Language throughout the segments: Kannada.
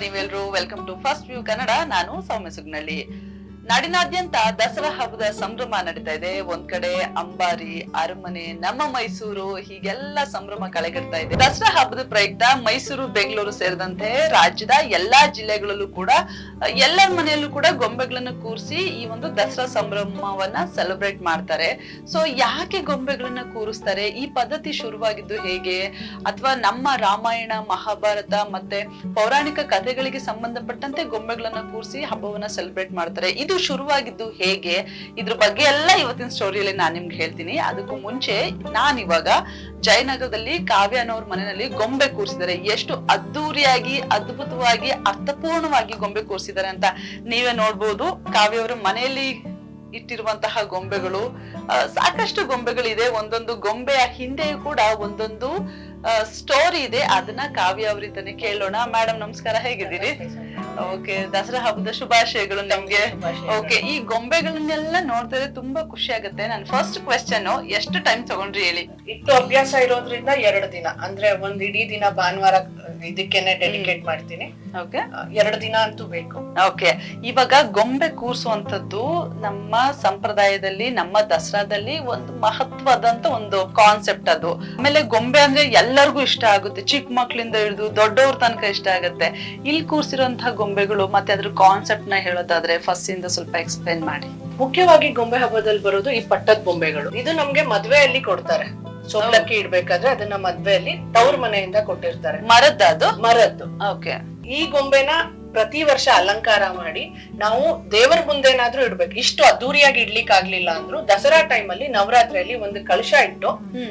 ನೀವೆಲ್ರು welcome to first view Kannada ನಾನು ಸೌಮ್ಯ ಸುಗ್ನಳ್ಳಿ. ನಾಡಿನಾದ್ಯಂತ ದಸರಾ ಹಬ್ಬದ ಸಂಭ್ರಮ ನಡೀತಾ ಇದೆ. ಒಂದ್ ಕಡೆ ಅಂಬಾರಿ, ಅರಮನೆ, ನಮ್ಮ ಮೈಸೂರು, ಹೀಗೆಲ್ಲ ಸಂಭ್ರಮ ಕಳೆಗಡ್ತಾ ಇದೆ. ದಸರಾ ಹಬ್ಬದ ಪ್ರಯುಕ್ತ ಮೈಸೂರು, ಬೆಂಗಳೂರು ಸೇರಿದಂತೆ ರಾಜ್ಯದ ಎಲ್ಲಾ ಜಿಲ್ಲೆಗಳಲ್ಲೂ ಕೂಡ ಎಲ್ಲರ ಮನೆಯಲ್ಲೂ ಕೂಡ ಗೊಂಬೆಗಳನ್ನು ಕೂರಿಸಿ ಈ ಒಂದು ದಸರಾ ಸಂಭ್ರಮವನ್ನ ಸೆಲೆಬ್ರೇಟ್ ಮಾಡ್ತಾರೆ. ಸೊ, ಯಾಕೆ ಗೊಂಬೆಗಳನ್ನ ಕೂರಿಸ್ತಾರೆ? ಈ ಪದ್ಧತಿ ಶುರುವಾಗಿದ್ದು ಹೇಗೆ? ಅಥವಾ ನಮ್ಮ ರಾಮಾಯಣ, ಮಹಾಭಾರತ ಮತ್ತೆ ಪೌರಾಣಿಕ ಕಥೆಗಳಿಗೆ ಸಂಬಂಧಪಟ್ಟಂತೆ ಗೊಂಬೆಗಳನ್ನ ಕೂರಿಸಿ ಹಬ್ಬವನ್ನ ಸೆಲೆಬ್ರೇಟ್ ಮಾಡ್ತಾರೆ. ಇದು ಶುರುವಾಗಿದ್ದು ಹೇಗೆ? ಇದ್ರ ಬಗ್ಗೆ ಎಲ್ಲ ಇವತ್ತಿನ ಸ್ಟೋರಿಯಲ್ಲಿ ನಾನು ನಿಮ್ಗೆ ಹೇಳ್ತೀನಿ. ಅದಕ್ಕೂ ಮುಂಚೆ ನಾನು ಇವಾಗ ಜಯನಗರದಲ್ಲಿ ಕಾವ್ಯ ಅನ್ನೋರ್ ಮನೆಯಲ್ಲಿ ಗೊಂಬೆ ಕೂರಿಸಿದ್ದಾರೆ. ಎಷ್ಟು ಅದ್ದೂರಿಯಾಗಿ, ಅದ್ಭುತವಾಗಿ, ಅರ್ಥಪೂರ್ಣವಾಗಿ ಗೊಂಬೆ ಕೂರಿಸಿದ್ದಾರೆ ಅಂತ ನೀವೇ ನೋಡ್ಬೋದು. ಕಾವ್ಯವರ ಮನೆಯಲ್ಲಿ ಇಟ್ಟಿರುವಂತಹ ಗೊಂಬೆಗಳು ಸಾಕಷ್ಟು ಗೊಂಬೆಗಳಿದೆ. ಒಂದೊಂದು ಗೊಂಬೆಯ ಹಿಂದೆಯೂ ಕೂಡ ಒಂದೊಂದು ಸ್ಟೋರಿ ಇದೆ. ಅದನ್ನ ಕಾವ್ಯ ಅವರಿಂದನೇ ಕೇಳೋಣ. ಮೇಡಮ್ ನಮಸ್ಕಾರ. ಹೇಗಿದ್ದೀರಿ? ಓಕೆ ದಸರಾ ಹಬ್ಬದ ಶುಭಾಶಯಗಳು ನಿಮ್ಗೆ. ಓಕೆ ಈ ಗೊಂಬೆಗಳನ್ನೆಲ್ಲ ನೋಡ್ತಾರೆ ತುಂಬಾ ಖುಷಿ ಆಗುತ್ತೆ. ನನ್ ಫಸ್ಟ್ ಕ್ವೆಶನ್ ಎಷ್ಟು ಟೈಮ್ ತಗೊಂಡ್ರಿ ಹೇಳಿ? ಇತ್ತು ಅಭ್ಯಾಸ ಇರೋದ್ರಿಂದ ಎರಡು ದಿನ. ಅಂದ್ರೆ ಒಂದ್ ಇಡೀ ದಿನ ಭಾನುವಾರ ಇದಕ್ಕೆನೆ ಡೆಡಿಕೇಟ್ ಮಾಡ್ತೀನಿ. ಓಕೆ ಎರಡು ದಿನ ಅಂತೂ ಬೇಕು. ಓಕೆ ಇವಾಗ ಗೊಂಬೆ ಕೂರ್ಸುವಂತದ್ದು ನಮ್ಮ ಸಂಪ್ರದಾಯದಲ್ಲಿ ನಮ್ಮ ದಸರಾದಲ್ಲಿ ಒಂದು ಮಹತ್ವದಂತ ಒಂದು ಕಾನ್ಸೆಪ್ಟ್ ಅದು. ಆಮೇಲೆ ಗೊಂಬೆ ಅಂದ್ರೆ ಎಲ್ಲರಿಗೂ ಇಷ್ಟ ಆಗುತ್ತೆ. ಚಿಕ್ಕ ಮಕ್ಳಿಂದ ಹಿಡಿದು ದೊಡ್ಡವ್ರ ತನಕ ಇಷ್ಟ ಆಗುತ್ತೆ. ಇಲ್ಲಿ ಕೂರ್ಸಿರೋಂತಹ ಗೊಂಬೆಗಳು ಮತ್ತೆ ಅದ್ರ ಕಾನ್ಸೆಪ್ಟ್ನ ಹೇಳೋದಾದ್ರೆ ಫಸ್ಟ್ ಇಂದ ಸ್ವಲ್ಪ ಎಕ್ಸ್ಪ್ಲೈನ್ ಮಾಡಿ. ಮುಖ್ಯವಾಗಿ ಗೊಂಬೆ ಹಬ್ಬದಲ್ಲಿ ಬರೋದು ಈ ಪಟ್ಟದ ಬೊಂಬೆಗಳು ಇದು ನಮ್ಗೆ ಮದ್ವೆಯಲ್ಲಿ ಕೊಡ್ತಾರೆ. ಸೋಲಕ್ಕಿ ಇಡ್ಬೇಕಾದ್ರೆ ಅದನ್ನ ಮದ್ವೆಯಲ್ಲಿ ತವ್ರ ಮನೆಯಿಂದ ಕೊಟ್ಟಿರ್ತಾರೆ. ಮರದ್ದು ಅದು? ಮರದ್ದು. ಓಕೆ. ಈ ಗೊಂಬೆನ ಪ್ರತಿ ವರ್ಷ ಅಲಂಕಾರ ಮಾಡಿ ನಾವು ದೇವರ ಮುಂದೇನಾದ್ರೂ ಇಡ್ಬೇಕು. ಇಷ್ಟು ಅದ್ದೂರಿಯಾಗಿ ಇಡ್ಲಿಕ್ಕೆ ಆಗ್ಲಿಲ್ಲ ಅಂದ್ರು ದಸರಾ ಟೈಮ್ ಅಲ್ಲಿ ನವರಾತ್ರಿಯಲ್ಲಿ ಒಂದು ಕಳಶ ಇಟ್ಟು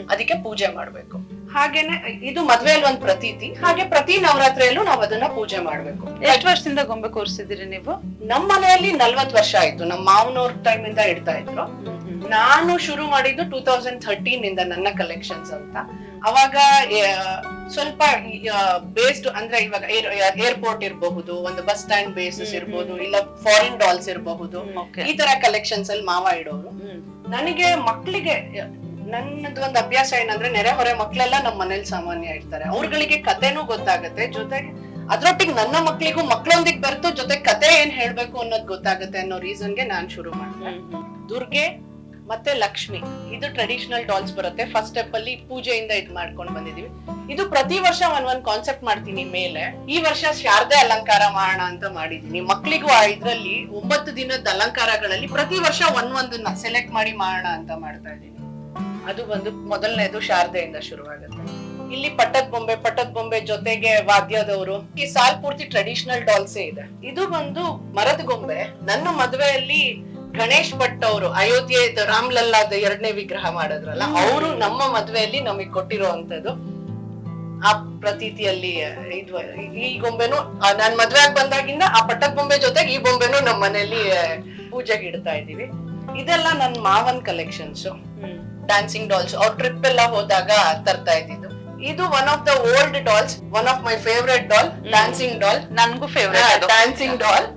ಅದಕ್ಕೆ ಪೂಜೆ ಮಾಡ್ಬೇಕು. ಹಾಗೇನೆ ಇದು ಮದ್ವೆಯಲ್ಲಿ ಒಂದ್ ಪ್ರತೀತಿ. ಹಾಗೆ ಪ್ರತಿ ನವರಾತ್ರಿಯಲ್ಲೂ ನಾವ್ ಅದನ್ನ ಪೂಜೆ ಮಾಡ್ಬೇಕು. ಎಷ್ಟು ವರ್ಷದಿಂದ ಗೊಂಬೆ ಕೂರಿಸಿದಿರಿ ನೀವು? ನಮ್ಮ ಮನೆಯಲ್ಲಿ ನಲ್ವತ್ ವರ್ಷ ಆಯ್ತು. ನಮ್ಮ ಮಾವನವ್ರ ಟೈಮ್ ಇಂದ ಇಡ್ತಾ ಇದ್ರು. ನಾನು ಶುರು ಮಾಡಿದ್ದು ಟೂ ತೌಸಂಡ್ ಥರ್ಟೀನ್ ಇಂದ ನನ್ನ ಕಲೆಕ್ಷನ್ಸ್ ಅಂತ. ಅವಾಗ ಸ್ವಲ್ಪ ಬೇಸ್ಡ್ ಅಂದ್ರೆ ಇವಾಗ ಏರ್ಪೋರ್ಟ್ ಇರಬಹುದು ಒಂದು ಬಸ್ ಸ್ಟ್ಯಾಂಡ್ ಬೇಸಸ್ ಇರಬಹುದು ಇಲ್ಲ ಫಾರಿನ್ ಡಾಲ್ಸ್ ಇರಬಹುದು. ಈ ತರ ಕಲೆಕ್ಷನ್ಸ್ ಅಲ್ಲಿ ಮಾವ ಇಡೋರು. ನನಗೆ ಮಕ್ಕಳಿಗೆ ನನ್ನದು ಒಂದು ಅಭ್ಯಾಸ ಏನಂದ್ರೆ ನೆರೆಹೊರೆ ಮಕ್ಕಳೆಲ್ಲ ನಮ್ಮ ಮನೇಲಿ ಸಾಮಾನ್ಯ ಇರ್ತಾರೆ ಅವ್ರಗಳಿಗೆ ಕತೆನೂ ಗೊತ್ತಾಗತ್ತೆ. ಜೊತೆಗೆ ಅದ್ರೊಟ್ಟಿಗೆ ನನ್ನ ಮಕ್ಳಿಗೂ ಮಕ್ಳೊಂದಿಗೆ ಬರ್ತು ಜೊತೆ ಕತೆ ಏನ್ ಹೇಳ್ಬೇಕು ಅನ್ನೋದು ಗೊತ್ತಾಗತ್ತೆ ಅನ್ನೋ ರೀಸನ್ಗೆ ನಾನ್ ಶುರು ಮಾಡಿದೆ. ದುರ್ಗೆ ಮತ್ತೆ ಲಕ್ಷ್ಮಿ ಇದು ಟ್ರೆಡಿಷನಲ್ ಡಾಲ್ಸ್ ಬರುತ್ತೆ. ಫಸ್ಟ್ ಸ್ಟೆಪ್ ಅಲ್ಲಿ ಪೂಜೆಯಿಂದ ಇದ್ ಮಾಡ್ಕೊಂಡ್ ಬಂದಿದೀವಿ. ಇದು ಪ್ರತಿ ವರ್ಷ ಒಂದ್ ಒಂದ್ ಕಾನ್ಸೆಪ್ಟ್ ಮಾಡ್ತೀನಿ ಮೇಲೆ. ಈ ವರ್ಷ ಶಾರದೆ ಅಲಂಕಾರ ಮಾಡೋಣ ಅಂತ ಮಾಡಿದೀನಿ. ಮಕ್ಳಿಗೂ ಇದ್ರಲ್ಲಿ ಒಂಬತ್ತು ದಿನದ ಅಲಂಕಾರಗಳಲ್ಲಿ ಪ್ರತಿ ವರ್ಷ ಒಂದ್ ಒಂದನ್ನ ಸೆಲೆಕ್ಟ್ ಮಾಡಿ ಮಾಡೋಣ ಅಂತ ಮಾಡ್ತಾ ಇದೀನಿ ಅದು ಬಂದು ಮೊದಲನೇದು ಶಾರದೆಯಿಂದ ಶುರುವಾಗುತ್ತೆ. ಇಲ್ಲಿ ಪಟ್ಟದ ಬೊಂಬೆ ಪಟ್ಟದ ಬೊಂಬೆ ಜೊತೆಗೆ ವಾದ್ಯದವರು. ಈ ಸಾಲ್ ಪೂರ್ತಿ ಟ್ರೆಡಿಷನಲ್ ಡಾಲ್ಸೇ ಇದೆ. ಇದು ಬಂದು ಮರದ ಗೊಂಬೆ. ನನ್ನ ಮದುವೆಯಲ್ಲಿ ಗಣೇಶ್ ಭಟ್ ಅವರು ಅಯೋಧ್ಯೆ ರಾಮ್ಲಲ್ಲಾದ ಎರಡನೇ ವಿಗ್ರಹ ಮಾಡಿದ್ರಲ್ಲ, ಅವರು ನಮ್ಮ ಮದುವೆಯಲ್ಲಿ ನಮಗೆ ಕೊಟ್ಟಿರುವಂತದ್ದು ಆ ಪ್ರತೀತಿಯಲ್ಲಿ ಇದು ಈ ಗೊಂಬೆನು ನಾನ್ ಮದ್ವೆ ಆಗಿ ಬಂದಾಗಿಂದ ಆ ಪಟ್ಟದ ಬೊಂಬೆ ಜೊತೆಗೆ ಈ ಬೊಂಬೆನು ನಮ್ಮ ಮನೆಯಲ್ಲಿ ಪೂಜೆಗೆ ಇಡ್ತಾ ಇದೀವಿ ಇದೆಲ್ಲ ನನ್ ಮಾವನ್ ಕಲೆಕ್ಷನ್ಸ್ ಡ್ಯಾನ್ಸಿಂಗ್ ಡಾಲ್ಸ್ ಅವ್ರ ಟ್ರಿಪ್ ಎಲ್ಲ ಹೋದಾಗ ತರ್ತಾ ಇದ್ದಿದ್ದು. ಇದು one of the old dolls one of my favourite doll dancing doll ನನ್ಗೂ ಫೇವ್ರೆಟ್ ಡ್ಯಾನ್ಸಿಂಗ್ ಡಾಲ್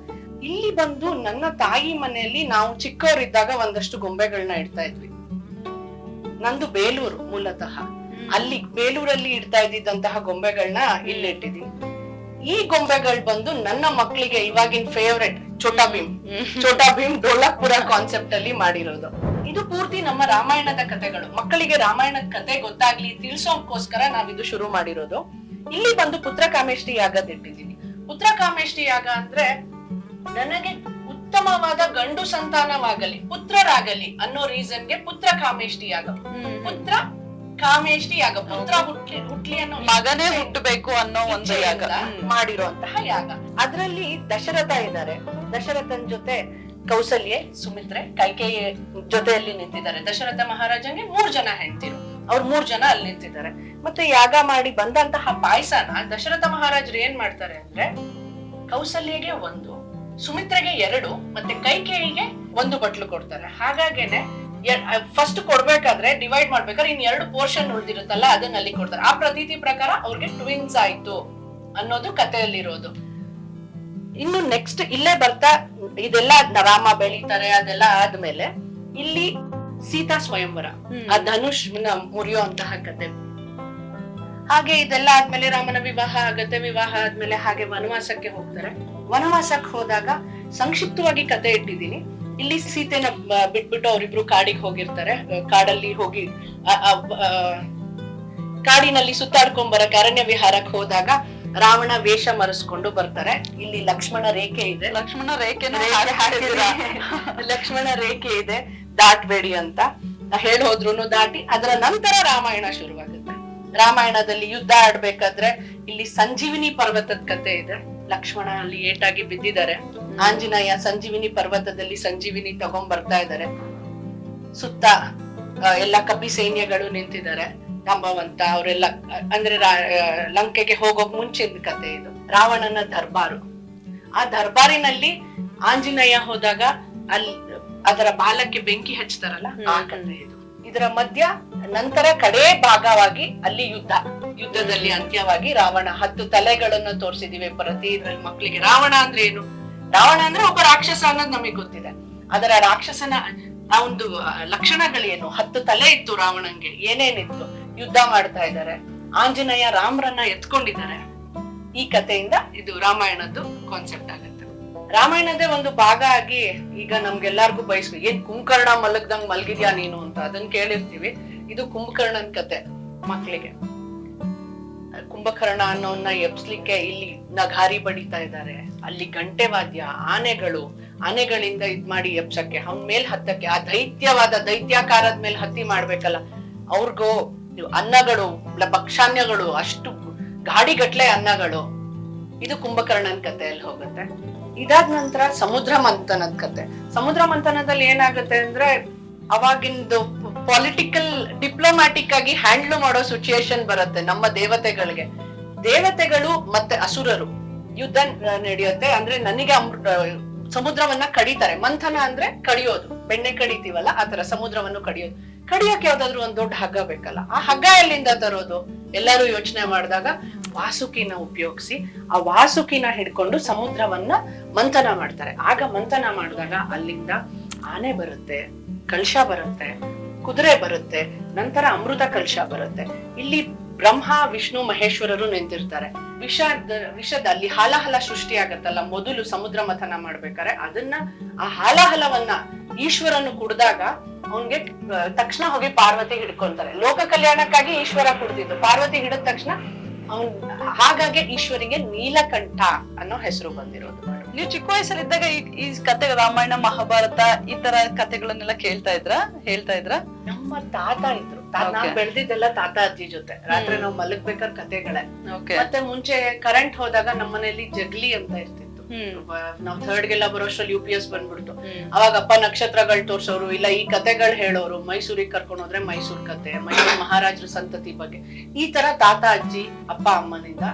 ಇಲ್ಲಿ ಬಂದು ನನ್ನ ತಾಯಿ ಮನೆಯಲ್ಲಿ ನಾವು ಚಿಕ್ಕವರಿದ್ದಾಗ ಒಂದಷ್ಟು ಗೊಂಬೆಗಳನ್ನ ಇಡ್ತಾ ಇದ್ವಿ. ನಂದು ಬೇಲೂರು ಮೂಲತಃ. ಅಲ್ಲಿ ಬೇಲೂರಲ್ಲಿ ಇಡ್ತಾ ಇದ್ದಿದ್ದಂತಹ ಗೊಂಬೆಗಳನ್ನ ಇಲ್ಲಿ ಈ ಗೊಂಬೆಗಳು ಬಂದು ನನ್ನ ಮಕ್ಕಳಿಗೆ ಇವಾಗಿನ ಫೇವ್ರೆಟ್ ಚೋಟಾ ಭೀಮ್. ಚೋಟಾ ಭೀಮ್ ಡೋಲಾಪುರ ಕಾನ್ಸೆಪ್ಟ್ ಅಲ್ಲಿ ಮಾಡಿರೋದು. ಇದು ಪೂರ್ತಿ ನಮ್ಮ ರಾಮಾಯಣದ ಕಥೆಗಳು. ಮಕ್ಕಳಿಗೆ ರಾಮಾಯಣದ ಕತೆ ಗೊತ್ತಾಗ್ಲಿ ತಿಳಿಸೋಕೋಸ್ಕರ ನಾವಿದು ಶುರು ಮಾಡಿರೋದು. ಇಲ್ಲಿ ಬಂದು ಪುತ್ರ ಕಾಮೇಷ್ಟಿ ಯಾಗದ ಇಟ್ಟಿದ್ದೀನಿ ಪುತ್ರ ಕಾಮೇಷ್ಟಿ ಯಾಗ ಅಂದ್ರೆ ನನಗೆ ಉತ್ತಮವಾದ ಗಂಡು ಸಂತಾನವಾಗಲಿ ಪುತ್ರರಾಗಲಿ ಅನ್ನೋ ರೀಸನ್ಗೆ ಪುತ್ರ ಕಾಮೇಷ್ಟಿ ಯಾಗ ಪುತ್ರ ಕಾಮೇಷ್ಠಿ ಯಾಗ. ಪುತ್ರ ಹುಟ್ಲಿ ಹುಟ್ಲಿ ಅನ್ನೋ ಮಗನೇ ಹುಟ್ಟಬೇಕು ಅನ್ನೋ ಒಂದು ಯಾಗ. ಮಾಡಿರುವಂತಹ ಯಾಗ. ಅದ್ರಲ್ಲಿ ದಶರಥ ಇದ್ದಾರೆ ದಶರಥನ್ ಜೊತೆ ಕೌಸಲ್ಯೆ, ಸುಮಿತ್ರೆ, ಕೈಕೇಯಿ ಜೊತೆಯಲ್ಲಿ ನಿಂತಿದ್ದಾರೆ. ದಶರಥ ಮಹಾರಾಜಂಗೆ ಮೂರ್ ಜನ ಹೆಂಡ್ತಿರು. ಅವ್ರು ಮೂರ್ ಜನ ಅಲ್ಲಿ ನಿಂತಿದ್ದಾರೆ. ಮತ್ತೆ ಯಾಗ ಮಾಡಿ ಬಂದಂತಹ ಪಾಯಸನ ದಶರಥ ಮಹಾರಾಜರು ಏನ್ ಮಾಡ್ತಾರೆ ಅಂದ್ರೆ, ಕೌಸಲ್ಯಗೆ ಒಂದು, ಸುಮಿತ್ರೆಗೆ ಎರಡು, ಮತ್ತೆ ಕೈಕೇಯಿಗೆ ಒಂದು ಬಟ್ಲು ಕೊಡ್ತಾರೆ. ಹಾಗಾಗೇನೆ ಫಸ್ಟ್ ಕೊಡ್ಬೇಕಾದ್ರೆ ಡಿವೈಡ್ ಮಾಡ್ಬೇಕಾದ್ರೆ ಇನ್ ಎರಡು ಪೋರ್ಷನ್ ಉಳ್ದಿರುತ್ತಲ್ಲ ಅದನ್ನ ಅಲ್ಲಿ ಕೊಡ್ತಾರೆ. ಆ ಪ್ರತೀತಿ ಪ್ರಕಾರ ಅವ್ರಿಗೆ ಟ್ವಿನ್ಸ್ ಆಯ್ತು ಅನ್ನೋದು ಕಥೆಯಲ್ಲಿರೋದು. ಇನ್ನು ನೆಕ್ಸ್ಟ್ ಇಲ್ಲೇ ಬರ್ತಾ ಇದೆಲ್ಲ ರಾಮ ಬೆಳಿತಾರೆ ಅದೆಲ್ಲ ಆದ್ಮೇಲೆ ಇಲ್ಲಿ ಸೀತಾ ಸ್ವಯಂವರ ಆ ಧನುಷ್ ಮುರಿಯೋ ಅಂತಹ ಕತೆ. ಹಾಗೆ ಇದೆಲ್ಲ ಆದ್ಮೇಲೆ ರಾಮನ ವಿವಾಹ ಆಗತ್ತೆ ವಿವಾಹ ಆದ್ಮೇಲೆ ಹಾಗೆ ವನವಾಸಕ್ಕೆ ಹೋಗ್ತಾರೆ. ವನವಾಸಕ್ಕೆ ಹೋದಾಗ ಸಂಕ್ಷಿಪ್ತವಾಗಿ ಕತೆ ಇಟ್ಟಿದ್ದೀನಿ. ಇಲ್ಲಿ ಸೀತೆನ ಬಿಟ್ಬಿಟ್ಟು ಅವರಿಬ್ರು ಕಾಡಿಗೆ ಹೋಗಿರ್ತಾರೆ. ಕಾಡಲ್ಲಿ ಹೋಗಿ ಕಾಡಿನಲ್ಲಿ ಸುತ್ತಾಡ್ಕೊಂಡ್ ಬರಕ್ ಅರಣ್ಯ ವಿಹಾರಕ್ಕೆ ಹೋದಾಗ ರಾವಣ ವೇಷ ಮರೆಸ್ಕೊಂಡು ಬರ್ತಾರೆ. ಇಲ್ಲಿ ಲಕ್ಷ್ಮಣ ರೇಖೆ ಇದೆ. ಲಕ್ಷ್ಮಣ ರೇಖೆ ಲಕ್ಷ್ಮಣ ರೇಖೆ ಇದೆ. ದಾಟ್ಬೇಡಿ ಅಂತ ಹೇಳಿ ಹೋದ್ರು ದಾಟಿ ಅದರ ನಂತರ ರಾಮಾಯಣ ಶುರುವಾಗುತ್ತೆ. ರಾಮಾಯಣದಲ್ಲಿ ಯುದ್ಧ ಆಡ್ಬೇಕಾದ್ರೆ ಇಲ್ಲಿ ಸಂಜೀವಿನಿ ಪರ್ವತದ ಕತೆ ಇದೆ. ಲಕ್ಷ್ಮಣ ಅಲ್ಲಿ ಏಟಾಗಿ ಬಿದ್ದಿದ್ದಾರೆ. ಆಂಜನೇಯ ಸಂಜೀವಿನಿ ಪರ್ವತದಲ್ಲಿ ಸಂಜೀವಿನಿ ತಗೊಂಡ್ ಬರ್ತಾ ಇದ್ದಾರೆ. ಸುತ್ತ ಎಲ್ಲ ಕಪಿ ಸೈನ್ಯಗಳು ನಿಂತಿದ್ದಾರೆ. ಜಾಂಬವಂತ ಅವರೆಲ್ಲ ಅಂದ್ರೆ ಲಂಕೆಗೆ ಹೋಗೋಕ್ ಮುಂಚಿನ ಕತೆ ಇದು ರಾವಣನ ದರ್ಬಾರು. ಆ ದರ್ಬಾರಿನಲ್ಲಿ ಆಂಜನೇಯ ಹೋದಾಗ ಅಲ್ಲಿ ಅದರ ಬಾಲಕ್ಕೆ ಬೆಂಕಿ ಹಚ್ತಾರಲ್ಲ ಆ. ಕತೆ ಇದು. ಇದರ ಮಧ್ಯ ನಂತರ ಕಡೇ ಭಾಗವಾಗಿ ಅಲ್ಲಿ ಯುದ್ಧ ಯುದ್ಧದಲ್ಲಿ ಅಂತ್ಯವಾಗಿ ರಾವಣ ಹತ್ತು ತಲೆಗಳನ್ನು ತೋರಿಸಿದಿವಿ ಪ್ರತಿ ಇದ್ರಲ್ಲಿ ಮಕ್ಕಳಿಗೆ ರಾವಣ ಅಂದ್ರೆ ಏನು? ರಾವಣ ಅಂದ್ರೆ ಒಬ್ಬ ರಾಕ್ಷಸ ಅನ್ನೋದು ನಮಗೆ ಗೊತ್ತಿದೆ. ಅದರ ರಾಕ್ಷಸನ ಆ ಒಂದು ಲಕ್ಷಣಗಳೇನು? ಹತ್ತು ತಲೆ ಇತ್ತು ರಾವಣಂಗೆ ಏನೇನಿತ್ತು? ಯುದ್ಧ ಮಾಡ್ತಾ ಇದ್ದಾರೆ. ಆಂಜನೇಯ ರಾಮರನ್ನ ಎತ್ಕೊಂಡಿದ್ದಾರೆ. ಈ ಕಥೆಯಿಂದ ಇದು ರಾಮಾಯಣದ್ದು ಕಾನ್ಸೆಪ್ಟ್ ಆಗುತ್ತೆ. ರಾಮಾಯಣದೇ ಒಂದು ಭಾಗ ಆಗಿ ಈಗ ನಮ್ಗೆಲ್ಲಾರ್ಗು ಬಯಸ್ಬೇಕು. ಏನ್ ಕುಂಭಕರ್ಣ ಮಲಗ್ದಂಗ್ ಮಲಗಿದ್ಯಾ ನೀನು ಅಂತ ಅದನ್ನ ಕೇಳಿರ್ತೀವಿ. ಇದು ಕುಂಭಕರ್ಣನ್ ಕತೆ ಮಕ್ಳಿಗೆ. ಕುಂಭಕರ್ಣ ಅನ್ನೋನ್ನ ಎಬ್ಸ್ಲಿಕ್ಕೆ ಇಲ್ಲಿ ನಗಾರಿ ಬಡಿತಾ ಇದ್ದಾರೆ. ಅಲ್ಲಿ ಗಂಟೆ ವಾದ್ಯ, ಆನೆಗಳು, ಆನೆಗಳಿಂದ ಇದ್ ಮಾಡಿ ಎಬ್ಸಕ್ಕೆ. ಅವನ್ ಮೇಲ್ ಹತ್ತಕ್ಕೆ. ಆ ದೈತ್ಯವಾದ ದೈತ್ಯಾಕಾರದ ಮೇಲೆ ಹತ್ತಿ ಮಾಡ್ಬೇಕಲ್ಲ. ಅವ್ರಿಗೂ ಅನ್ನಗಳು ಭಕ್ಷಾನ್ಯಗಳು ಅಷ್ಟು ಗಾಡಿಗಟ್ಲೆ ಅನ್ನಗಳು. ಇದು ಕುಂಭಕರ್ಣನ್ ಕಥೆಯಲ್ಲಿ ಹೋಗುತ್ತೆ. ಇದಾದ ನಂತರ ಸಮುದ್ರ ಮಂಥನದ ಕತೆ ಸಮುದ್ರ ಮಂಥನದಲ್ಲಿ ಏನಾಗುತ್ತೆ ಅಂದ್ರೆ ಅವಾಗಿಂದು ಪೊಲಿಟಿಕಲ್ ಡಿಪ್ಲೊಮ್ಯಾಟಿಕ್ ಆಗಿ ಹ್ಯಾಂಡಲ್ ಮಾಡೋ ಸಿಚುಯೇಷನ್ ಬರುತ್ತೆ ನಮ್ಮ ದೇವತೆಗಳಿಗೆ. ದೇವತೆಗಳು ಮತ್ತೆ ಅಸುರರು. ಯುದ್ಧ ನಡೆಯುತ್ತೆ ಅಂದ್ರೆ ನನಗೆ ಸಮುದ್ರವನ್ನ ಕಡಿತಾರೆ. ಮಂಥನ ಅಂದ್ರೆ ಕಡಿಯೋದು. ಬೆಣ್ಣೆ ಕಡಿತೀವಲ್ಲ ಆತರ ಸಮುದ್ರವನ್ನು ಕಡಿಯೋದು. ಕಡಿಯೋಕೆ ಯಾವ್ದಾದ್ರು ಒಂದ್ ದೊಡ್ಡ ಹಗ್ಗ ಬೇಕಲ್ಲ. ಆ ಹಗ್ಗ ಎಲ್ಲಿಂದ ತರೋದು? ಎಲ್ಲರೂ ಯೋಚನೆ ಮಾಡಿದಾಗ ವಾಸುಕಿನ ಉಪಯೋಗಿಸಿ, ಆ ವಾಸುಕಿನ ಹಿಡ್ಕೊಂಡು ಸಮುದ್ರವನ್ನ ಮಂಥನ ಮಾಡ್ತಾರೆ. ಆಗ ಮಂಥನ ಮಾಡಿದಾಗ ಅಲ್ಲಿಂದ ಆನೆ ಬರುತ್ತೆ, ಕಲ್ಶ ಬರುತ್ತೆ, ಕುದುರೆ ಬರುತ್ತೆ, ನಂತರ ಅಮೃತ ಕಲ್ಶ ಬರುತ್ತೆ. ಇಲ್ಲಿ ಬ್ರಹ್ಮ, ವಿಷ್ಣು, ಮಹೇಶ್ವರರು ನಿಂತಿರ್ತಾರೆ. ವಿಷದ ವಿಷದ ಅಲ್ಲಿ ಹಾಲಹಲ ಸೃಷ್ಟಿ ಆಗತ್ತಲ್ಲ ಮೊದಲು ಸಮುದ್ರ ಮಥನ ಮಾಡ್ಬೇಕಾರೆ ಅದನ್ನ ಆ ಹಾಲಹಲವನ್ನ ಈಶ್ವರನು ಕುಡ್ದಾಗ ಅವನ್ಗೆ ತಕ್ಷಣ ಹೋಗಿ ಪಾರ್ವತಿ ಹಿಡ್ಕೊಂತಾರೆ. ಲೋಕ ಕಲ್ಯಾಣಕ್ಕಾಗಿ ಈಶ್ವರ ಕುಡ್ದಿದ್ದು. ಪಾರ್ವತಿ ಹಿಡಿದ ತಕ್ಷಣ ಅವನ್ ಹಾಗಾಗಿ ಈಶ್ವರಿಗೆ ನೀಲಕಂಠ ಅನ್ನೋ ಹೆಸರು ಬಂದಿರೋದು. ನೀವು ಚಿಕ್ಕ ವಯಸ್ಸಲ್ಲಿದ್ದಾಗ ಈ ಈ ಕತೆ ರಾಮಾಯಣ ಮಹಾಭಾರತ ಈ ತರ ಕತೆಗಳನ್ನೆಲ್ಲ ಕೇಳ್ತಾ ಇದ್ರ? ಹೇಳ್ತಾ ಇದ್ರ? ನಮ್ಮ ತಾತ ಇದ್ರು. ನಾವು ಬೆಳೆದಿದ್ದೆಲ್ಲ ತಾತ ಅಜ್ಜಿ ಜೊತೆ. ರಾತ್ರಿ ನಾವು ಮಲಗ್ಬೇಕಾದ್ರೆ ಕತೆಗಳೇ ಮತ್ತೆ ಮುಂಚೆ ಕರೆಂಟ್ ಹೋದಾಗ ನಮ್ಮ ಮನೇಲಿ ಜಗ್ಲಿ ಅಂತ ಇರ್ತಿತ್ತು. ನಾವ್ ಥರ್ಡ್ ಗೆಲ್ಲ ಬರೋಷ್ಟ್ರಲ್ಲಿ ಯು ಪಿ ಎಸ್ ಬಂದ್ಬಿಡ್ತು. ಅವಾಗ ಅಪ್ಪ ನಕ್ಷತ್ರಗಳು ತೋರ್ಸೋರು ಇಲ್ಲ ಈ ಕತೆಗಳು ಹೇಳೋರು ಮೈಸೂರಿಗೆ ಕರ್ಕೊಂಡು ಹೋದ್ರೆ ಮೈಸೂರ್ ಕತೆ ಮೈಸೂರು ಮಹಾರಾಜರ ಸಂತತಿ ಬಗ್ಗೆ. ಈ ತರ ತಾತ ಅಜ್ಜಿ ಅಪ್ಪ ಅಮ್ಮನಿಂದ.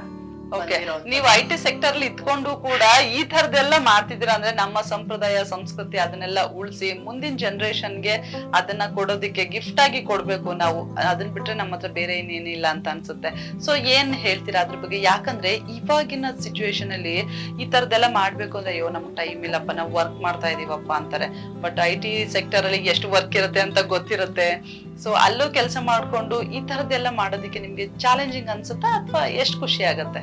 ನೀವು ಐ ಟಿ ಸೆಕ್ಟರ್ ಅಲ್ಲಿ ಇದ್ಕೊಂಡು ಕೂಡ ಈ ತರದೆಲ್ಲ ಮಾಡ್ತಿದ್ದೀರಾ ಅಂದ್ರೆ ನಮ್ಮ ಸಂಪ್ರದಾಯ ಸಂಸ್ಕೃತಿ ಅದನ್ನೆಲ್ಲ ಉಳಿಸಿ ಮುಂದಿನ ಜನರೇಷನ್ಗೆ ಅದನ್ನ ಕೊಡೋದಿಕ್ಕೆ ಗಿಫ್ಟ್ ಆಗಿ ಕೊಡ್ಬೇಕು. ನಾವು ಅದನ್ನ ಬಿಟ್ರೆ ನಮ್ಮ ಹತ್ರ ಬೇರೆ ಇನ್ನೇನಿಲ್ಲ ಅಂತ ಅನ್ಸುತ್ತೆ. ಸೊ ಏನ್ ಹೇಳ್ತೀರಾ ಅದ್ರ ಬಗ್ಗೆ? ಯಾಕಂದ್ರೆ ಇವಾಗಿನ ಸಿಚುವೇಶನ್ ಅಲ್ಲಿ ಈ ತರದೆಲ್ಲ ಮಾಡ್ಬೇಕು ಅಂದ್ರೆ ಅಯ್ಯೋ ನಮ್ಗೆ ಟೈಮ್ ಇಲ್ಲಪ್ಪ ನಾವು ವರ್ಕ್ ಮಾಡ್ತಾ ಇದೀವಪ್ಪ ಅಂತಾರೆ. ಬಟ್ ಐ ಟಿ ಸೆಕ್ಟರ್ ಅಲ್ಲಿ ಎಷ್ಟು ವರ್ಕ್ ಇರುತ್ತೆ ಅಂತ ಗೊತ್ತಿರುತ್ತೆ. ಸೊ ಅಲ್ಲೂ ಕೆಲಸ ಮಾಡ್ಕೊಂಡು ಈ ತರದ್ದೆಲ್ಲ ಮಾಡೋದಕ್ಕೆ ನಿಮ್ಗೆ ಚಾಲೆಂಜಿಂಗ್ ಅನ್ಸುತ್ತಾ ಅಥವಾ ಎಷ್ಟು ಖುಷಿ ಆಗತ್ತೆ?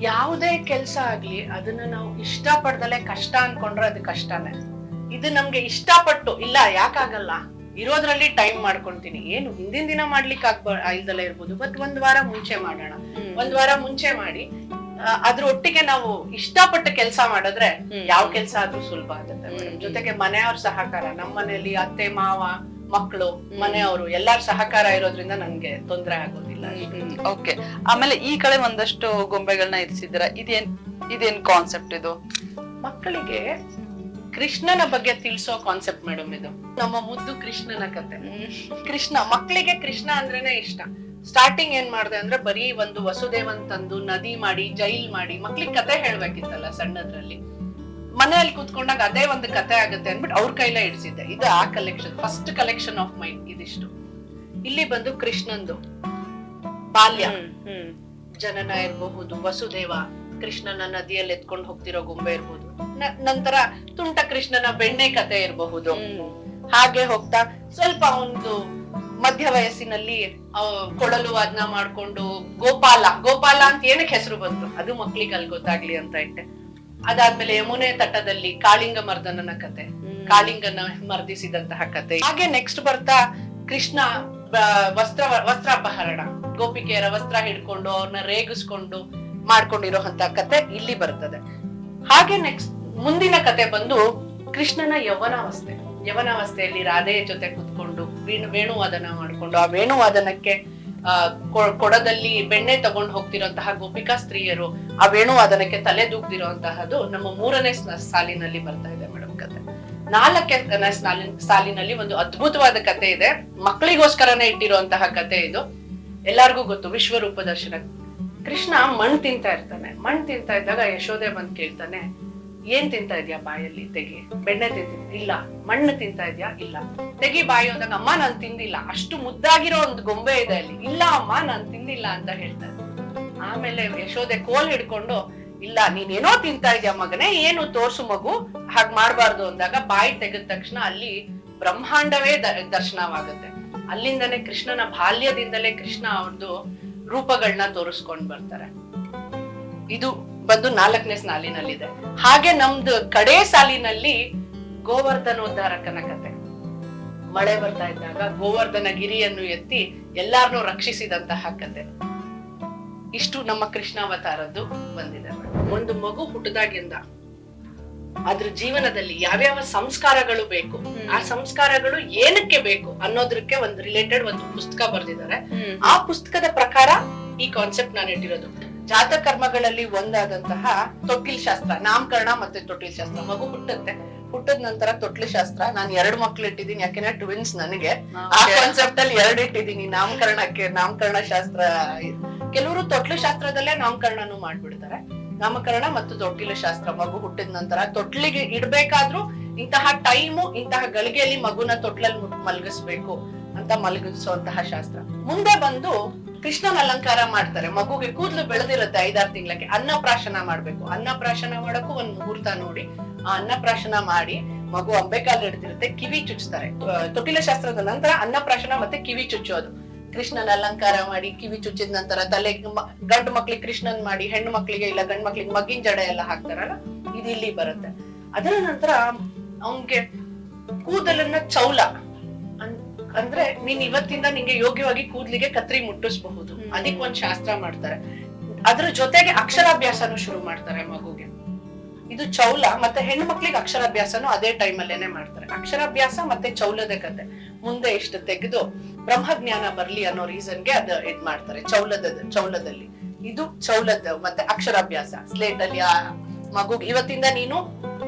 ಯಾವುದೇ ಕೆಲಸ ಆಗ್ಲಿ ಅದನ್ನ ನಾವು ಇಷ್ಟ ಪಡ್ದಲೆ ಕಷ್ಟ ಅನ್ಕೊಂಡ್ರೆ ಅದು ಕಷ್ಟನೇ. ಇದು ನಮ್ಗೆ ಇಷ್ಟಪಟ್ಟು ಇಲ್ಲ ಯಾಕಾಗಲ್ಲ ಇರೋದ್ರಲ್ಲಿ ಟೈಮ್ ಮಾಡ್ಕೊಂತೀನಿ. ಏನು ಹಿಂದಿನ ದಿನ ಮಾಡ್ಲಿಕ್ಕೆ ಆಗ್ಬ ಇಲ್ದಲ್ಲ ಇರ್ಬೋದು ಬಟ್ ಒಂದ್ ವಾರ ಮುಂಚೆ ಮಾಡೋಣ. ಒಂದ್ ವಾರ ಮುಂಚೆ ಮಾಡಿ ಅದ್ರ ಒಟ್ಟಿಗೆ ನಾವು ಇಷ್ಟಪಟ್ಟು ಕೆಲಸ ಮಾಡಿದ್ರೆ. ಯಾವ ಕೆಲಸ ಆದ್ರೂ ಸುಲಭ ಆಗುತ್ತೆ. ಜೊತೆಗೆ ಮನೆಯವ್ರ ಸಹಕಾರ ನಮ್ಮ ಮನೆಯಲ್ಲಿ ಅತ್ತೆ ಮಾವ ಮಕ್ಕಳು ಮನೆಯವರು ಎಲ್ಲಾರ ಸಹಕಾರ ಇರೋದ್ರಿಂದ ನಂಗೆ ತೊಂದರೆ ಆಗೋದಿಲ್ಲ ಓಕೆ ಆಮೇಲೆ ಈ ಕಡೆ ಒಂದಷ್ಟು ಗೊಂಬೆಗಳನ್ನ ಇರಿಸಿದ್ರ ಇದೇನ್ ಇದೇನ್ ಕಾನ್ಸೆಪ್ಟ್ ಇದು? ಮಕ್ಕಳಿಗೆ ಕೃಷ್ಣನ ಬಗ್ಗೆ ತಿಳಿಸೋ ಕಾನ್ಸೆಪ್ಟ್ ಮೇಡಮ್ ಇದು. ನಮ್ಮ ಮುದ್ದು ಕೃಷ್ಣನ ಕತೆ. ಕೃಷ್ಣ ಮಕ್ಕಳಿಗೆ ಕೃಷ್ಣ ಅಂದ್ರೇನೆ ಇಷ್ಟ. ಸ್ಟಾರ್ಟಿಂಗ್ ಏನ್ ಮಾಡ್ದೆ ಅಂದ್ರೆ ಬರೀ ಒಂದು ವಸುದೇವನ್ ತಂದು ನದಿ ಮಾಡಿ ಜೈಲ್ ಮಾಡಿ ಮಕ್ಳಿಗೆ ಕತೆ ಹೇಳ್ಬೇಕಿತ್ತಲ್ಲ ಸಣ್ಣದ್ರಲ್ಲಿ. ಮನೆಯಲ್ಲಿ ಕೂತ್ಕೊಂಡಾಗ ಅದೇ ಒಂದು ಕತೆ ಆಗುತ್ತೆ ಅನ್ಬಿಟ್ಟು ಅವ್ರ ಕೈಲೇ ಇಡ್ಸಿದ್ದೆ. ಇದು ಆ collection first collection of mind ಇದಿಷ್ಟು. ಇಲ್ಲಿ ಬಂದು ಕೃಷ್ಣಂದು. ಬಾಲ್ಯ. ಜನನ ಇರಬಹುದು ವಸುದೇವ ಕೃಷ್ಣನ ನದಿಯಲ್ಲಿ ಎತ್ಕೊಂಡು ಹೋಗ್ತಿರೋ ಗೊಂಬೆ ಇರಬಹುದು ನಂತರ ತುಂಟ ಕೃಷ್ಣನ ಬೆಣ್ಣೆ ಕತೆ ಇರಬಹುದು. ಹಾಗೆ ಹೋಗ್ತಾ ಸ್ವಲ್ಪ ಒಂದು ಮಧ್ಯ ವಯಸ್ಸಿನಲ್ಲಿ ಕೊಳಲು ವಾದನ ಮಾಡ್ಕೊಂಡು ಗೋಪಾಲ ಗೋಪಾಲ ಅಂತ ಏನಕ್ಕೆ ಹೆಸರು ಬಂತು? ಅದು ಮಕ್ಳಿಗೆ ಅಲ್ಲಿ ಗೊತ್ತಾಗ್ಲಿ ಅಂತ ಇಟ್ಟೆ. ಅದಾದ್ಮೇಲೆ ಯಮುನೆ ತಟದಲ್ಲಿ ಕಾಳಿಂಗ ಮರ್ದನನ ಕತೆ ಕಾಳಿಂಗನ ಮರ್ದಿಸಿದಂತಹ ಕತೆ. ಹಾಗೆ ನೆಕ್ಸ್ಟ್ ಬರ್ತಾ ಕೃಷ್ಣ ವಸ್ತ್ರ ವಸ್ತ್ರಾಪಹರಣ. ಗೋಪಿಕೆಯರ ವಸ್ತ್ರ ಹಿಡ್ಕೊಂಡು ಅವ್ರನ್ನ ರೇಗಿಸ್ಕೊಂಡು ಮಾಡ್ಕೊಂಡಿರೋಂತ ಕತೆ ಇಲ್ಲಿ ಬರ್ತದೆ. ಹಾಗೆ ನೆಕ್ಸ್ಟ್ ಮುಂದಿನ ಕತೆ ಬಂದು ಕೃಷ್ಣನ ಯವನಾವಸ್ಥೆ. ಯವನಾವಸ್ಥೆಯಲ್ಲಿ ರಾಧೆಯ ಜೊತೆ ಕುತ್ಕೊಂಡು ವೇಣು ವೇಣುವಾದನ ಮಾಡ್ಕೊಂಡು ಆ ವೇಣುವಾದನಕ್ಕೆ ಕೊಡದಲ್ಲಿ ಬೆಣ್ಣೆ ತಗೊಂಡು ಹೋಗ್ತಿರೋಂತಹ ಗೋಪಿಕಾ ಸ್ತ್ರೀಯರು ಆ ವೇಣುವಾದನಕ್ಕೆ ತಲೆ ದೂಗ್ದಿರೋಂತಹದ್ದು ನಮ್ಮ ಮೂರನೇ ಸಾಲಿನಲ್ಲಿ ಬರ್ತಾ ಇದೆ ಮೇಡಮ್ ಕತೆ. ನಾಲ್ಕನೇ ಸಾಲಿನ ಸಾಲಿನಲ್ಲಿ ಒಂದು ಅದ್ಭುತವಾದ ಕತೆ ಇದೆ. ಮಕ್ಕಳಿಗೋಸ್ಕರನೇ ಇಟ್ಟಿರುವಂತಹ ಕತೆ ಇದು. ಎಲ್ಲಾರ್ಗೂ ಗೊತ್ತು, ವಿಶ್ವರೂಪ ದರ್ಶನ. ಕೃಷ್ಣ ಮಣ್ ತಿಂತಾ ಇರ್ತಾನೆ. ಮಣ್ಣು ತಿಂತಾ ಇದ್ದಾಗ ಯಶೋದೆ ಬಂದ್ ಕೇಳ್ತಾನೆ ಏನ್ ತಿಂತಾ ಇದ್ಯಾ ಬಾಯಲ್ಲಿ? ತೆಗಿ. ಬೆಣ್ಣೆ ತಿಂತೀನಿ. ಇಲ್ಲ. ಮಣ್ಣು ತಿಂತಾ ಇದ್ಯಾ? ಇಲ್ಲ. ತೆಗಿ ಬಾಯಿ ಹೋದಾಗ, ಅಮ್ಮ, ನಾನ್ ತಿಂದಿಲ್ಲ. ಅಷ್ಟು ಮುದ್ದಾಗಿರೋ ಒಂದು ಗೊಂಬೆ ಇದೆ ಅಲ್ಲಿ. ಇಲ್ಲ, ಅಮ್ಮ, ನಾನ್ ತಿಂದಿಲ್ಲ, ಅಂತ ಹೇಳ್ತಾರೆ ಆಮೇಲೆ ಯಶೋದೆ ಕೋಲ್ ಹಿಡ್ಕೊಂಡು, ಇಲ್ಲ, ನೀನೇನೋ ತಿಂತಾ ಇದ್ಯಾ ಮಗನೇ? ಏನು ತೋರ್ಸು ಮಗು? ಹಾಗ್ ಮಾಡ್ಬಾರ್ದು, ಅಂದಾಗ ಬಾಯಿ ತೆಗೆದ ತಕ್ಷಣ ಅಲ್ಲಿ ಬ್ರಹ್ಮಾಂಡವೇ ದರ್ಶನವಾಗುತ್ತೆ. ಅಲ್ಲಿಂದನೇ ಕೃಷ್ಣನ ಬಾಲ್ಯದಿಂದಲೇ ಕೃಷ್ಣ ಅವ್ರದ್ದು ರೂಪಗಳನ್ನ ತೋರಿಸ್ಕೊಂಡ್ ಬರ್ತಾರೆ. ಇದು ಬಂದು ನಾಲ್ಕನೇ ಸಾಲಿನಲ್ಲಿದೆ. ಹಾಗೆ ನಮ್ದು ಕಡೆ ಸಾಲಿನಲ್ಲಿ ಗೋವರ್ಧನೋದ್ಧಾರಕನ ಕತೆ. ಮಳೆ ಬರ್ತಾ ಇದ್ದಾಗ ಗೋವರ್ಧನ ಗಿರಿಯನ್ನು ಎತ್ತಿ ಎಲ್ಲಾರನ್ನೂ ರಕ್ಷಿಸಿದಂತಹ ಕತೆ. ಇಷ್ಟು ನಮ್ಮ ಕೃಷ್ಣಾವತಾರದ್ದು ಬಂದಿದೆ. ಒಂದು ಮಗು ಹುಟ್ಟದಾಗಿಂದ ಅದ್ರ ಜೀವನದಲ್ಲಿ ಯಾವ್ಯಾವ ಸಂಸ್ಕಾರಗಳು ಬೇಕು ಆ ಸಂಸ್ಕಾರಗಳು ಏನಕ್ಕೆ ಬೇಕು ಅನ್ನೋದಕ್ಕೆ ಒಂದು ರಿಲೇಟೆಡ್ ಒಂದು ಪುಸ್ತಕ ಬರ್ದಿದ್ದಾರೆ. ಆ ಪುಸ್ತಕದ ಪ್ರಕಾರ ಈ ಕಾನ್ಸೆಪ್ಟ್ ನಾನು ಇಟ್ಟಿರೋದು. ಜಾತ ಕರ್ಮಗಳಲ್ಲಿ ಒಂದಾದಂತಹ ತೊಟ್ಟಿಲ್ ಶಾಸ್ತ್ರ ನಾಮಕರಣ ಮತ್ತೆ ತೊಟ್ಟಿಲ್ ಶಾಸ್ತ್ರ. ಮಗು ಹುಟ್ಟುತ್ತೆ. ಹುಟ್ಟದ ನಂತರ ತೊಟ್ಲು ಶಾಸ್ತ್ರ. ನಾನ್ ಎರಡು ಮಕ್ಳು ಇಟ್ಟಿದ್ದೀನಿ ಯಾಕೆಂದ್ರೆ ಟ್ವಿನ್ಸ್ ನನಗೆ. ಆ ಕಾನ್ಸೆಪ್ಟ್ ಅಲ್ಲಿ ಎರಡು ಇಟ್ಟಿದ್ದೀನಿ ನಾಮಕರಣಕ್ಕೆ ನಾಮಕರಣ ಶಾಸ್ತ್ರ. ಕೆಲವರು ತೊಟ್ಲು ಶಾಸ್ತ್ರದಲ್ಲೇ ನಾಮಕರಣನು ಮಾಡ್ಬಿಡ್ತಾರೆ. ನಾಮಕರಣ ಮತ್ತು ತೊಟ್ಟಿಲು ಶಾಸ್ತ್ರ. ಮಗು ಹುಟ್ಟಿದ ನಂತರ ತೊಟ್ಲಿಗೆ ಇಡ್ಬೇಕಾದ್ರೂ ಇಂತಹ ಟೈಮು ಇಂತಹ ಗಳಿಗೆಯಲ್ಲಿ ಮಗುನ ತೊಟ್ಲಲ್ಲಿ ಮುಟ್- ಮಲಗಿಸ್ಬೇಕು ಅಂತ ಮಲಗಿಸುವಂತಹ ಶಾಸ್ತ್ರ. ಮುಂದೆ ಬಂದು ಕೃಷ್ಣನ ಅಲಂಕಾರ ಮಾಡ್ತಾರೆ. ಮಗುಗೆ ಕೂದಲು ಬೆಳೆದಿರುತ್ತೆ ಐದಾರು ತಿಂಗಳಕ್ಕೆ. ಅನ್ನಪ್ರಾಶನ ಮಾಡ್ಬೇಕು. ಅನ್ನಪ್ರಾಶನ ಮಾಡಕ್ಕೂ ಒಂದ್ ಮುಹೂರ್ತ ನೋಡಿ. ಆ ಅನ್ನಪ್ರಾಶನ ಮಾಡಿ ಮಗು ಅಂಬೆಕಾಲ್ ಹಿಡ್ದಿರುತ್ತೆ ಕಿವಿ ಚುಚ್ತಾರೆ. ತೊಟಿಲ ಶಾಸ್ತ್ರದ ನಂತರ ಅನ್ನಪ್ರಾಶನ ಮತ್ತೆ ಕಿವಿ ಚುಚ್ಚೋದು. ಕೃಷ್ಣನ ಅಲಂಕಾರ ಮಾಡಿ, ಕಿವಿ ಚುಚ್ಚಿದ ನಂತರ ತಲೆ ಗಂಡು ಮಕ್ಳಿಗೆ ಕೃಷ್ಣನ್ ಮಾಡಿ, ಹೆಣ್ಣು ಮಕ್ಳಿಗೆ ಇಲ್ಲ, ಗಂಡು ಮಕ್ಳಿಗೆ ಮಗ್ಗಿನ ಜಡೆ ಎಲ್ಲ ಹಾಕ್ತಾರಲ್ಲ, ಇದು ಇಲ್ಲಿ ಬರುತ್ತೆ. ಅದರ ನಂತರ ಅವನ್ಗೆ ಕೂದಲನ್ನ ಚೌಲ. ಅಂದ್ರೆ ನೀನ್ ಇವತ್ತಿಂದ ನಿಂಗೆ ಯೋಗ್ಯವಾಗಿ ಕೂದ್ಲಿಗೆ ಕತ್ರಿ ಮುಟ್ಟಿಸಬಹುದು. ಅದಕ್ ಅದಕ್ಕೆ ಒಂದ್ ಶಾಸ್ತ್ರ ಮಾಡ್ತಾರೆ. ಅದ್ರ ಜೊತೆಗೆ ಅಕ್ಷರಾಭ್ಯಾಸನು ಶುರು ಮಾಡ್ತಾರೆ ಮಗುಗೆ. ಇದು ಚೌಲ ಮತ್ತೆ ಹೆಣ್ಣು ಮಕ್ಳಿಗೆ ಅಕ್ಷರಾಭ್ಯಾಸನು ಅದೇ ಟೈಮ್ ಅಲ್ಲೇನೆ ಮಾಡ್ತಾರೆ. ಅಕ್ಷರಾಭ್ಯಾಸ ಮತ್ತೆ ಚೌಲದ ಕತೆ. ಮುಂದೆ ಇಷ್ಟು ತೆಗೆದು ಬ್ರಹ್ಮಜ್ಞಾನ ಬರ್ಲಿ ಅನ್ನೋ ರೀಸನ್ಗೆ ಅದ ಇದ್ ಮಾಡ್ತಾರೆ. ಚೌಲದ ಚೌಲದಲ್ಲಿ. ಇದು ಚೌಲದ ಮತ್ತೆ ಅಕ್ಷರಾಭ್ಯಾಸ. ಸ್ಲೇಟ್ ಅಲ್ಲಿ ಆ ಮಗು ಇವತ್ತಿಂದ ನೀನು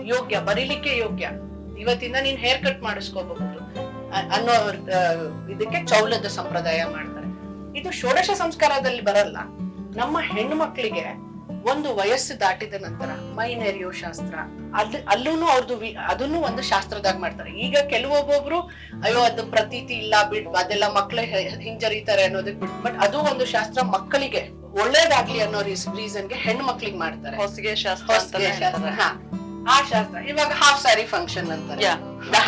ಯೋಗ್ಯ ಬರೀಲಿಕ್ಕೆ ಯೋಗ್ಯ. ಇವತ್ತಿಂದ ನೀನ್ ಹೇರ್ ಕಟ್ ಮಾಡಿಸ್ಕೋಬಹುದು. ಅನ್ನೋ ಇದಕ್ಕೆ ಚೌಲದ ಸಂಪ್ರದಾಯ ಮಾಡ್ತಾರೆ. ಇದು ಷೋಡಶ ಸಂಸ್ಕಾರದಲ್ಲಿ ಬರಲ್ಲ. ನಮ್ಮ ಹೆಣ್ಣು ಮಕ್ಕಳಿಗೆ ಒಂದು ವಯಸ್ಸು ದಾಟಿದ ನಂತರ ಮೈ ನೆರೆಯೋ ಶಾಸ್ತ್ರ ಅಲ್ಲಿ ಅಲ್ಲೂ ಅವ್ರದ್ದು ಅದನ್ನು ಒಂದು ಶಾಸ್ತ್ರದಾಗ ಮಾಡ್ತಾರೆ. ಈಗ ಕೆಲವೊಬ್ಬೊಬ್ರು ಅಯ್ಯೋ ಅದು ಪ್ರತೀತಿ ಇಲ್ಲ ಬಿಡ್ ಅದೆಲ್ಲ ಮಕ್ಕಳೇ ಹಿಂಜರಿತಾರೆ ಅನ್ನೋದಕ್ಕೆ ಬಿಟ್ ಬಟ್ ಅದು ಒಂದು ಶಾಸ್ತ್ರ ಮಕ್ಕಳಿಗೆ ಒಳ್ಳೇದಾಗ್ಲಿ ಅನ್ನೋ ರೀಸನ್ಗೆ ಹೆಣ್ಣು ಮಕ್ಳಿಗೆ ಮಾಡ್ತಾರೆ. ಹೊಸಗೆ ಶಾಸ್ತ್ರ ಆ ಶಾಸ್ತ್ರ ಇವಾಗ ಹಾಫ್ ಸ್ಯಾರಿ ಫಂಕ್ಷನ್ ಅಂತಾರೆ.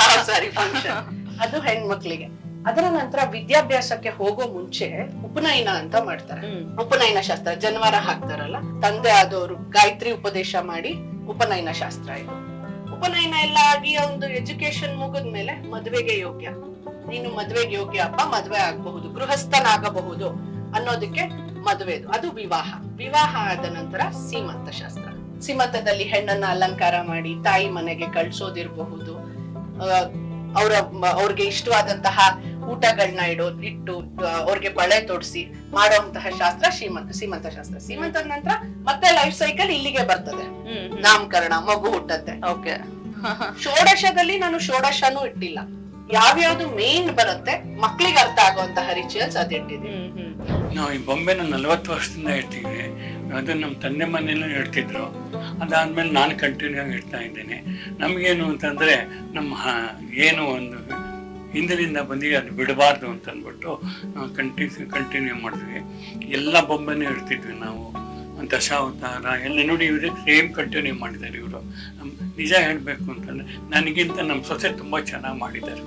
ಹಾಫ್ ಸ್ಯಾರಿ ಫಂಕ್ಷನ್ ಅದು ಹೆಣ್ಮಕ್ಳಿಗೆ. ಅದರ ನಂತರ ವಿದ್ಯಾಭ್ಯಾಸಕ್ಕೆ ಹೋಗೋ ಮುಂಚೆ ಉಪನಯನ ಅಂತ ಮಾಡ್ತಾರೆ. ಉಪನಯನ ಶಾಸ್ತ್ರ ಜನವಾರ ಹಾಕ್ತಾರಲ್ಲ ತಂದೆ ಆದವರು ಗಾಯತ್ರಿ ಉಪದೇಶ ಮಾಡಿ ಉಪನಯನ ಶಾಸ್ತ್ರ ಇದು. ಉಪನಯನ ಎಲ್ಲ ಆಗಿ ಒಂದು ಎಜುಕೇಶನ್ ಮುಗಿದ್ಮೇಲೆ ಮದ್ವೆಗೆ ಯೋಗ್ಯ. ನೀನು ಮದ್ವೆಗೆ ಯೋಗ್ಯ ಅಪ್ಪ ಮದ್ವೆ ಆಗಬಹುದು ಗೃಹಸ್ಥನಾಗಬಹುದು ಅನ್ನೋದಕ್ಕೆ ಮದುವೆದು ಅದು ವಿವಾಹ. ವಿವಾಹ ಆದ ನಂತರ ಸೀಮಂತ ಶಾಸ್ತ್ರ. ಸೀಮಂತದಲ್ಲಿ ಹೆಣ್ಣನ್ನ ಅಲಂಕಾರ ಮಾಡಿ ತಾಯಿ ಮನೆಗೆ ಕಳ್ಸೋದಿರಬಹುದು. ಅವರ ಅವ್ರಿಗೆ ಇಷ್ಟವಾದಂತಹ ಊಟಗಳನ್ನ ಇಡೋ ಇಟ್ಟು ಅವ್ರಿಗೆ ಬಳೆ ತೊಡಿಸಿ ಮಾಡುವಂತಹ ಶಾಸ್ತ್ರ ಶ್ರೀಮಂತ ಸೀಮಂತ ಶಾಸ್ತ್ರ. ಸೀಮಂತದ ನಂತರ ಮತ್ತೆ ಲೈಫ್ ಸೈಕಲ್ ಇಲ್ಲಿಗೆ ಬರ್ತದೆ. ನಾಮಕರಣ ಮಗು ಹುಟ್ಟತ್ತೆ. ಓಕೆ ಷೋಡಶದಲ್ಲಿ ನಾನು ಷೋಡಶನೂ ಇಟ್ಟಿಲ್ಲ. ಯಾವ್ಯಾವ್ದು ಮೇನ್ ಬರುತ್ತೆ ಮಕ್ಳಿಗೆ ಅರ್ಥ ಆಗುವಂತಹ ರಿಚುವಲ್ಸ್ ಅದಿಟ್ಟಿದೆ ನಾವು ಈ ಬೊಂಬೆನ ನಲ್ವತ್ತು ವರ್ಷದಿಂದ ಇರ್ತೀವಿ ಅದನ್ನ ನಮ್ಮ ತಂದೆ ಮನೆಯಲ್ಲೂ ಇಡ್ತಿದ್ರು. ಅದಾದ್ಮೇಲೆ ನಾನು ಕಂಟಿನ್ಯೂ ಆಗಿ ಇಡ್ತಾ ಇದ್ದೇನೆ. ನಮಗೇನು ಅಂತಂದ್ರೆ ನಮ್ಮ ಏನು ಒಂದು ಹಿಂದಿನಿಂದ ಬಂದು ಅದು ಬಿಡಬಾರ್ದು ಅಂತ ಅಂದ್ಬಿಟ್ಟು ನಾವು ಕಂಟಿನ್ಯೂ ಕಂಟಿನ್ಯೂ ಮಾಡ್ತೀವಿ. ಎಲ್ಲ ಬೊಂಬೆನೂ ಇಡ್ತಿದ್ವಿ ನಾವು. ದಶಾವತಾರ ಎಲ್ಲ ನೋಡಿ ಇವರು ಸೇಮ್ ಕಂಟಿನ್ಯೂ ಮಾಡಿದ್ದಾರೆ ಇವರು. ನಿಜ ಹೇಳಬೇಕು ಅಂತಂದ್ರೆ ನನಗಿಂತ ನಮ್ಮ ಸೊಸೆ ತುಂಬ ಚೆನ್ನಾಗಿ ಮಾಡಿದ್ದಾರೆ.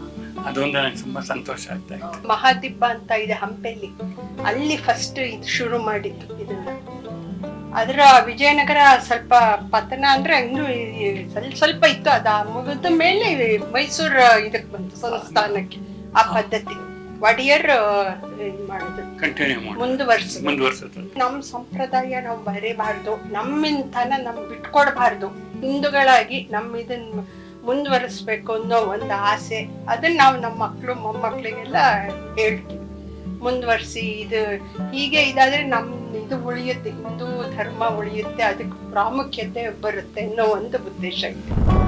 ಅದೊಂದು ನನಗೆ ತುಂಬಾ ಸಂತೋಷ ಆಗ್ತಾ ಇತ್ತು. ಮಹಾದಿಬ್ಬ ಅಂತ ಇದೆ ಹಂಪೆಯಲ್ಲಿ ಅಲ್ಲಿ ಫಸ್ಟ್ ಇದು ಶುರು ಮಾಡಿದ್ದು ಇದನ್ನ. ಅದರ ವಿಜಯನಗರ ಸ್ವಲ್ಪ ಪತನ ಅಂದ್ರೆ ಇನ್ನು ಸ್ವಲ್ಪ ಸ್ವಲ್ಪ ಇತ್ತು. ಅದ ಮುಗಿದ ಮೇಲೆ ಮೈಸೂರು ಇದಕ್ಕೆ ಬಂತು ಸಂಸ್ಥಾನಕ್ಕೆ ಆ ಪದ್ಧತಿ. ಒಡೆಯರ್ ಇದ್ ಮಾಡೋದು? ಕಂಟಿನ್ಯೂ ಮಾಡಿ ಮುಂದುವರ್ಸಿ ಮುಂದುವರ್ಸುತ್ತೆ ನಮ್ ಸಂಪ್ರದಾಯ ನಾವು ಬರೀಬಾರ್ದು. ನಮ್ಮಿಂತನ ನಮ್ ಬಿಟ್ಕೊಡ್ಬಾರ್ದು. ಹಿಂದೂಗಳಾಗಿ ನಮ್ ಇದನ್ನ ಮುಂದುವರಿಸ್ಬೇಕು ಅನ್ನೋ ಒಂದು ಆಸೆ. ಅದನ್ನ ನಾವು ನಮ್ಮ ಮಕ್ಳು ಮೊಮ್ಮಕ್ಳಿಗೆಲ್ಲ ಹೇಳ್ತೀವಿ. ಮುಂದುವರಿಸಿ ಇದು ಹೀಗೆ ಇದಾದ್ರೆ ನಮ್ ಇದು ಉಳಿಯುತ್ತೆ. ಹಿಂದೂ ಧರ್ಮ ಉಳಿಯುತ್ತೆ. ಅದಕ್ಕೆ ಪ್ರಾಮುಖ್ಯತೆ ಬರುತ್ತೆ ಅನ್ನೋ ಒಂದು ಉದ್ದೇಶ ಇದೆ.